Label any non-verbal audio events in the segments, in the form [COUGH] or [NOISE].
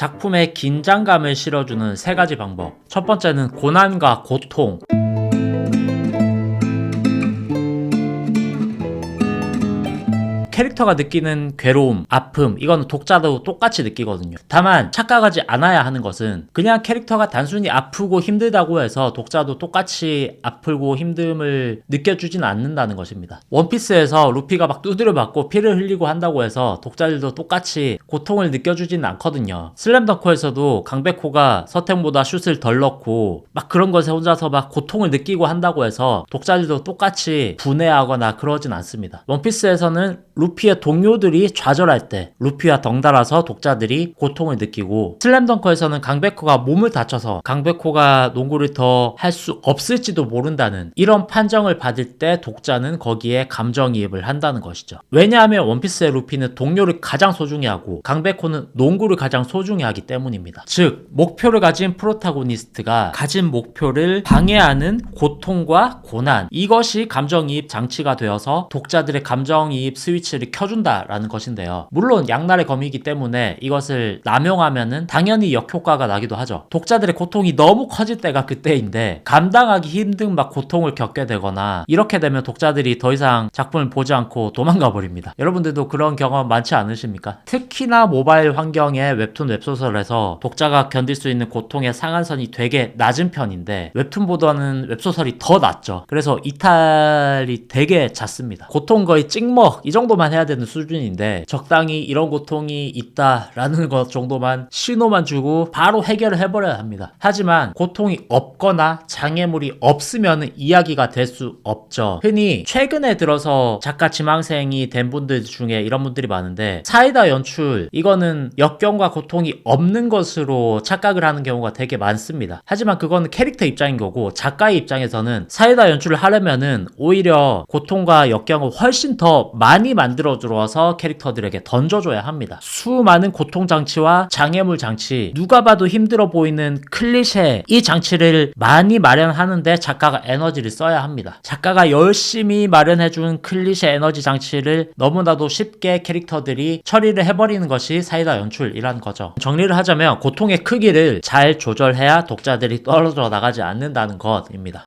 작품에 긴장감을 실어주는 세 가지 방법. 첫 번째는 고난과 고통. 캐릭터가 느끼는 괴로움, 아픔, 이거는 독자도 똑같이 느끼거든요. 다만 착각하지 않아야 하는 것은 그냥 캐릭터가 단순히 아프고 힘들다고 해서 독자도 똑같이 아프고 힘듦을 느껴주진 않는다는 것입니다. 원피스에서 루피가 막 두드려 맞고 피를 흘리고 한다고 해서 독자들도 똑같이 고통을 느껴주진 않거든요. 슬램덩크에서도 강백호가 서탱보다 슛을 덜 넣고 막 그런 것에 혼자서 막 고통을 느끼고 한다고 해서 독자들도 똑같이 분해하거나 그러진 않습니다. 원피스에서는 루피 의 동료들이 좌절할 때 루피와 덩달아서 독자들이 고통을 느끼고 슬램덩크에서는 강백호가 몸을 다쳐서 강백호가 농구를 더 할 수 없을지도 모른다는 이런 판정을 받을 때 독자는 거기에 감정이입을 한다는 것이죠. 왜냐하면 원피스의 루피는 동료를 가장 소중히 하고 강백호는 농구를 가장 소중히 하기 때문입니다. 즉 목표를 가진 프로타고니스트가 가진 목표를 방해하는 고통과 고난 이것이 감정이입 장치가 되어서 독자들의 감정이입 스위치 를 켜준다라는 것인데요. 물론 양날의 검이기 때문에 이것을 남용하면은 당연히 역효과가 나기도 하죠. 독자들의 고통이 너무 커질 때가 그때인데 감당하기 힘든 막 고통을 겪게 되거나 이렇게 되면 독자들이 더 이상 작품을 보지 않고 도망가 버립니다. 여러분들도 그런 경험 많지 않으십니까? 특히나 모바일 환경의 웹툰 웹소설에서 독자가 견딜 수 있는 고통의 상한선이 되게 낮은 편인데 웹툰보다는 웹소설이 더 낮죠. 그래서 이탈이 되게 잦습니다. 고통 거의 찍먹 이 정도 만 해야 되는 수준인데 적당히 이런 고통이 있다라는 것 정도만 신호만 주고 바로 해결을 해버려야 합니다. 하지만 고통이 없거나 장애물이 없으면 이야기가 될 수 없죠. 흔히 최근에 들어서 작가 지망생이 된 분들 중에 이런 분들이 많은데 사이다 연출 이거는 역경과 고통이 없는 것으로 착각을 하는 경우가 되게 많습니다. 하지만 그거는 캐릭터 입장인 거고 작가의 입장에서는 사이다 연출을 하려면은 오히려 고통과 역경을 훨씬 더 많이 만 들어 주어서 캐릭터들에게 던져줘야 합니다. 수많은 고통 장치와 장애물 장치 누가 봐도 힘들어 보이는 클리셰 이 장치를 많이 마련하는데 작가가 에너지를 써야 합니다. 작가가 열심히 마련해준 클리셰 에너지 장치를 너무나도 쉽게 캐릭터들이 처리를 해버리는 것이 사이다 연출이라는 거죠. 정리를 하자면 고통의 크기를 잘 조절해야 독자들이 떨어져 나가지 않는다는 것입니다.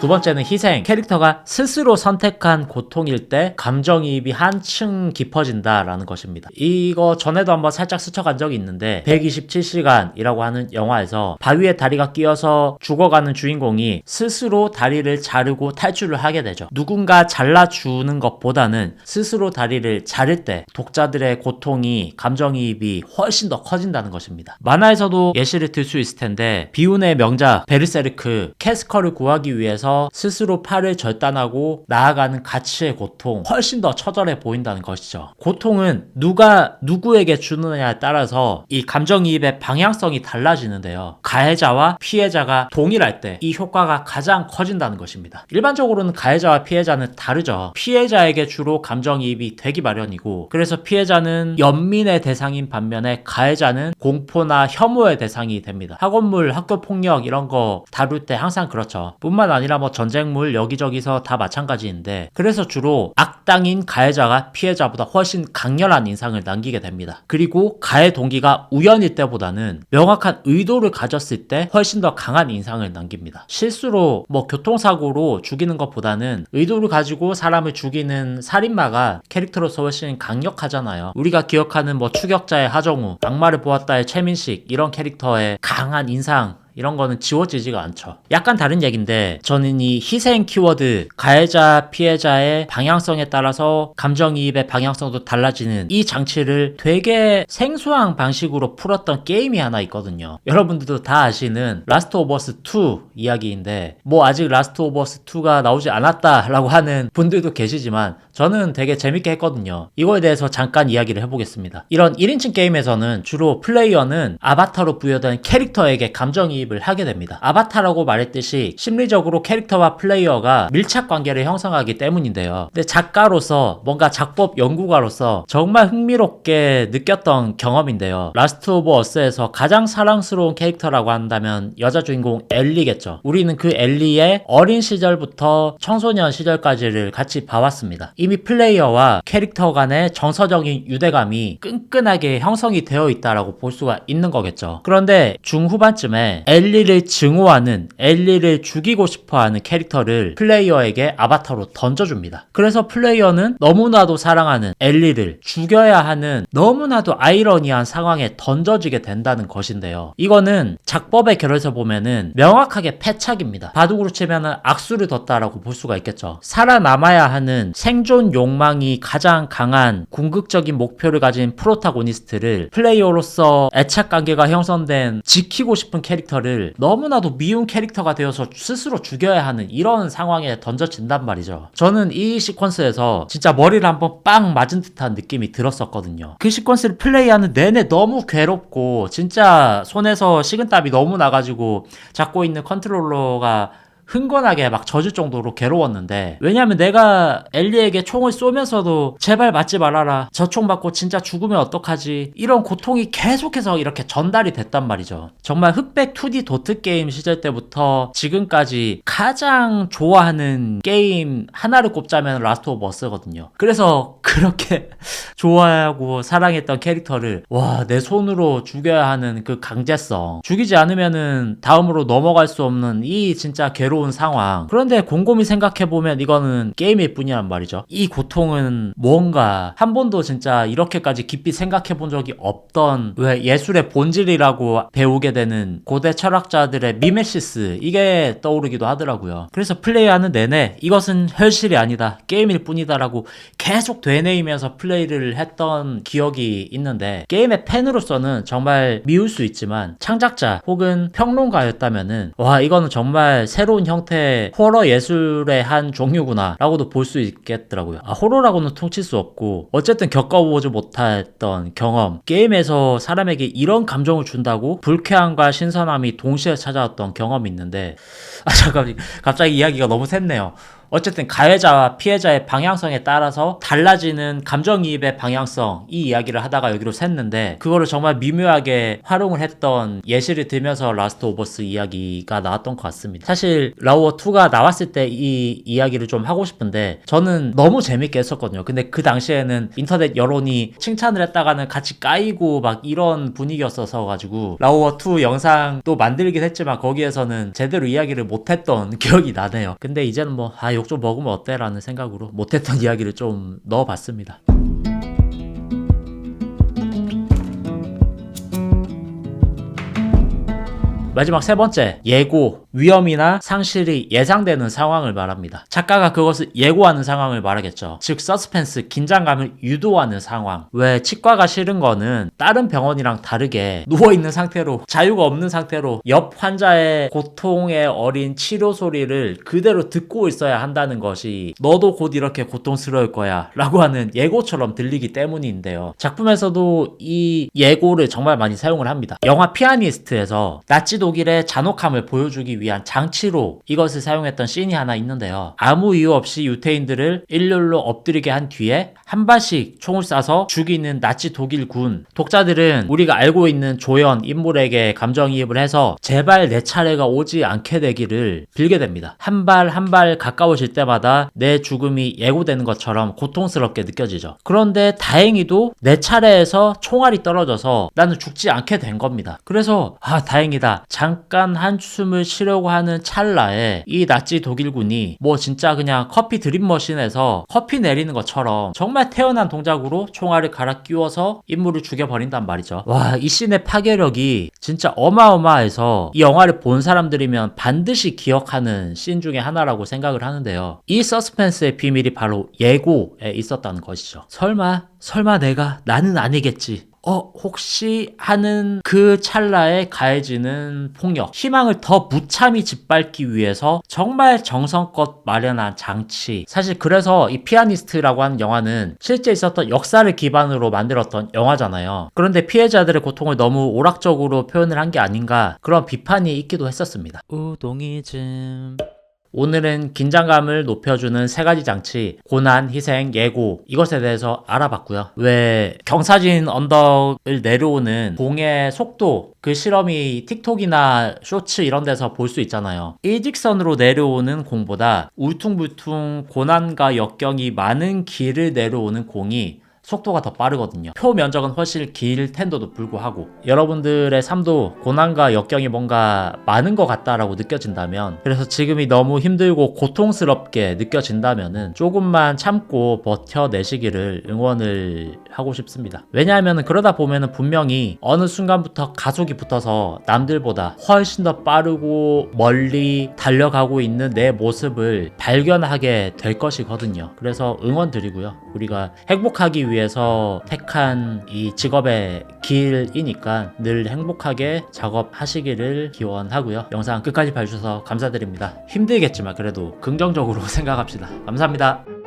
두 번째는 희생. 캐릭터가 스스로 선택한 고통일 때 감정이입이 한층 깊어진다라는 것입니다. 이거 전에도 한번 살짝 스쳐간 적이 있는데 127시간이라고 하는 영화에서 바위에 다리가 끼어서 죽어가는 주인공이 스스로 다리를 자르고 탈출을 하게 되죠. 누군가 잘라주는 것보다는 스스로 다리를 자를 때 독자들의 고통이 감정이입이 훨씬 더 커진다는 것입니다. 만화에서도 예시를 들 수 있을 텐데 비운의 명작 베르세르크 캐스커를 구하기 위해서 스스로 팔을 절단하고 나아가는 가치의 고통 훨씬 더 처절해 보인다는 것이죠. 고통은 누가 누구에게 주느냐에 따라서 이 감정이입의 방향성이 달라지는데요. 가해자와 피해자가 동일할 때 이 효과가 가장 커진다는 것입니다. 일반적으로는 가해자와 피해자는 다르죠. 피해자에게 주로 감정이입이 되기 마련이고 그래서 피해자는 연민의 대상인 반면에 가해자는 공포나 혐오의 대상이 됩니다. 학원물, 학교폭력 이런 거 다룰 때 항상 그렇죠. 뿐만 아니라 뭐 전쟁물 여기저기서 다 마찬가지인데 그래서 주로 악당인 가해자가 피해자보다 훨씬 강렬한 인상을 남기게 됩니다. 그리고 가해 동기가 우연일 때보다는 명확한 의도를 가졌을 때 훨씬 더 강한 인상을 남깁니다. 실수로 뭐 교통사고로 죽이는 것보다는 의도를 가지고 사람을 죽이는 살인마가 캐릭터로서 훨씬 강력하잖아요. 우리가 기억하는 뭐 추격자의 하정우, 악마를 보았다의 최민식 이런 캐릭터의 강한 인상 이런 거는 지워지지가 않죠. 약간 다른 얘기인데 저는 이 희생 키워드 가해자 피해자의 방향성에 따라서 감정이입의 방향성도 달라지는 이 장치를 되게 생소한 방식으로 풀었던 게임이 하나 있거든요. 여러분들도 다 아시는 라스트 오브 어스 2 이야기인데 뭐 아직 라스트 오브 어스 2가 나오지 않았다라고 하는 분들도 계시지만 저는 되게 재밌게 했거든요. 이거에 대해서 잠깐 이야기를 해보겠습니다. 이런 1인칭 게임에서는 주로 플레이어는 아바타로 부여된 캐릭터에게 감정이입 을 감정이입을 하게 됩니다. 아바타라고 말했듯이 심리적으로 캐릭터와 플레이어가 밀착 관계를 형성하기 때문인데요. 근데 작가로서 뭔가 작법 연구가로서 정말 흥미롭게 느꼈던 경험인데요. 라스트 오브 어스에서 가장 사랑스러운 캐릭터라고 한다면 여자 주인공 엘리겠죠. 우리는 그 엘리의 어린 시절부터 청소년 시절까지를 같이 봐왔습니다. 이미 플레이어와 캐릭터 간의 정서적인 유대감이 끈끈하게 형성이 되어 있다라고 볼 수가 있는 거겠죠. 그런데 중후반쯤에 엘리를 증오하는 엘리를 죽이고 싶어하는 캐릭터를 플레이어에게 아바타로 던져줍니다. 그래서 플레이어는 너무나도 사랑하는 엘리를 죽여야 하는 너무나도 아이러니한 상황에 던져지게 된다는 것인데요. 이거는 작법의 결에서 보면은 명확하게 패착입니다. 바둑으로 치면은 악수를 뒀다라고 볼 수가 있겠죠. 살아남아야 하는 생존 욕망이 가장 강한 궁극적인 목표를 가진 프로타고니스트를 플레이어로서 애착 관계가 형성된 지키고 싶은 캐릭터 를 너무나도 미운 캐릭터가 되어서 스스로 죽여야 하는 이런 상황에 던져진단 말이죠. 저는 이 시퀀스에서 진짜 머리를 한번 빵 맞은 듯한 느낌이 들었었거든요. 그 시퀀스를 플레이하는 내내 너무 괴롭고 진짜 손에서 식은땀이 너무 나가지고 잡고 있는 컨트롤러가 흥건하게 막 젖을 정도로 괴로웠는데 왜냐면 내가 엘리에게 총을 쏘면서도 제발 맞지 말아라. 저 총 맞고 진짜 죽으면 어떡하지? 이런 고통이 계속해서 이렇게 전달이 됐단 말이죠. 정말 흑백 2D 도트 게임 시절 때부터 지금까지 가장 좋아하는 게임 하나를 꼽자면 라스트 오브 어스거든요. 그래서 [LAUGHS] 그렇게 좋아하고 사랑했던 캐릭터를 와 내 손으로 죽여야 하는 그 강제성. 죽이지 않으면은 다음으로 넘어갈 수 없는 이 진짜 괴로운 상황. 그런데 곰곰이 생각해보면 이거는 게임일 뿐이란 말이죠. 이 고통은 뭔가 한 번도 진짜 이렇게까지 깊이 생각해본 적이 없던 왜 예술의 본질이라고 배우게 되는 고대 철학자들의 미메시스 이게 떠오르기도 하더라고요. 그래서 플레이하는 내내 이것은 현실이 아니다 게임일 뿐이다라고 계속 되뇌이면서 플레이를 했던 기억이 있는데 게임의 팬으로서는 정말 미울 수 있지만 창작자 혹은 평론가였다면은 와 이거는 정말 새로운 형태의 호러 예술의 한 종류구나 라고도 볼 수 있겠더라고요. 아 호러라고는 퉁칠 수 없고 어쨌든 겪어보지 못했던 경험 게임에서 사람에게 이런 감정을 준다고 불쾌함과 신선함이 동시에 찾아왔던 경험이 있는데 아 잠깐 갑자기 이야기가 너무 샜네요 어쨌든 가해자와 피해자의 방향성에 따라서 달라지는 감정이입의 방향성 이 이야기를 하다가 여기로 샜는데 그거를 정말 미묘하게 활용을 했던 예시를 들면서 라스트 오버스 이야기가 나왔던 것 같습니다. 사실 라우어 2가 나왔을 때 이 이야기를 좀 하고 싶은데 저는 너무 재밌게 했었거든요. 근데 그 당시에는 인터넷 여론이 칭찬을 했다가는 같이 까이고 막 이런 분위기였어서 가지고 라우어 2 영상도 만들긴 했지만 거기에서는 제대로 이야기를 못했던 [LAUGHS] 기억이 나네요. 근데 이제는 뭐아 욕 좀 먹으면 어때 라는 생각으로 못했던 [LAUGHS] 이야기를 좀 넣어봤습니다. 마지막 세 번째, 예고, 위험이나 상실이 예상되는 상황을 말합니다. 작가가 그것을 예고하는 상황을 말하겠죠. 즉, 서스펜스, 긴장감을 유도하는 상황. 왜 치과가 싫은 거는 다른 병원이랑 다르게 누워있는 상태로, 자유가 없는 상태로 옆 환자의 고통에 어린 치료 소리를 그대로 듣고 있어야 한다는 것이 너도 곧 이렇게 고통스러울 거야 라고 하는 예고처럼 들리기 때문인데요. 작품에서도 이 예고를 정말 많이 사용을 합니다. 영화 피아니스트에서 나치 독일의 잔혹함을 보여주기 위한 장치로 이것을 사용했던 씬이 하나 있는데요. 아무 이유 없이 유태인들을 일렬로 엎드리게 한 뒤에 한 발씩 총을 쏴서 죽이는 나치 독일 군. 독자들은 우리가 알고 있는 조연 인물에게 감정이입을 해서 제발 내 차례가 오지 않게 되기를 빌게 됩니다. 한 발 한 발 가까워질 때마다 내 죽음이 예고되는 것처럼 고통스럽게 느껴지죠. 그런데 다행히도 내 차례에서 총알이 떨어져서 나는 죽지 않게 된 겁니다. 그래서 아 다행이다. 잠깐 한숨을 쉬 려고 하는 찰나에 이 나치 독일군이 뭐 진짜 그냥 커피 드립머신에서 커피 내리는 것처럼 정말 태어난 동작으로 총알을 갈아 끼워서 인물을 죽여버린단 말이죠. 와, 이 씬의 파괴력이 진짜 어마어마해서 이 영화를 본 사람들이면 반드시 기억하는 씬 중에 하나라고 생각을 하는데요. 이 서스펜스의 비밀이 바로 예고에 있었다는 것이죠. 설마, 설마 내가 나는 아니겠지. 어 혹시 하는 그 찰나에 가해지는 폭력 희망을 더 무참히 짓밟기 위해서 정말 정성껏 마련한 장치. 사실 그래서 이 피아니스트라고 하는 영화는 실제 있었던 역사를 기반으로 만들었던 영화잖아요. 그런데 피해자들의 고통을 너무 오락적으로 표현을 한 게 아닌가 그런 비판이 있기도 했었습니다. 우동이즘 오늘은 긴장감을 높여주는 세 가지 장치, 고난, 희생, 예고, 이것에 대해서 알아봤고요. 왜 경사진 언덕을 내려오는 공의 속도, 그 실험이 틱톡이나 쇼츠 이런 데서 볼 수 있잖아요. 일직선으로 내려오는 공보다 울퉁불퉁 고난과 역경이 많은 길을 내려오는 공이 속도가 더 빠르거든요. 표 면적은 훨씬 길 텐데도 불구하고 여러분들의 삶도 고난과 역경이 뭔가 많은 것 같다라고 느껴진다면 그래서 지금이 너무 힘들고 고통스럽게 느껴진다면은 조금만 참고 버텨내시기를 응원을 하고 싶습니다. 왜냐하면 그러다 보면은 분명히 어느 순간부터 가속이 붙어서 남들보다 훨씬 더 빠르고 멀리 달려가고 있는 내 모습을 발견하게 될 것이거든요. 그래서 응원 드리고요. 우리가 행복하기 위해서 택한 이 직업의 길이니까 늘 행복하게 작업하시기를 기원하고요. 영상 끝까지 봐주셔서 감사드립니다. 힘들겠지만 그래도 긍정적으로 [LAUGHS] 생각합시다. 감사합니다.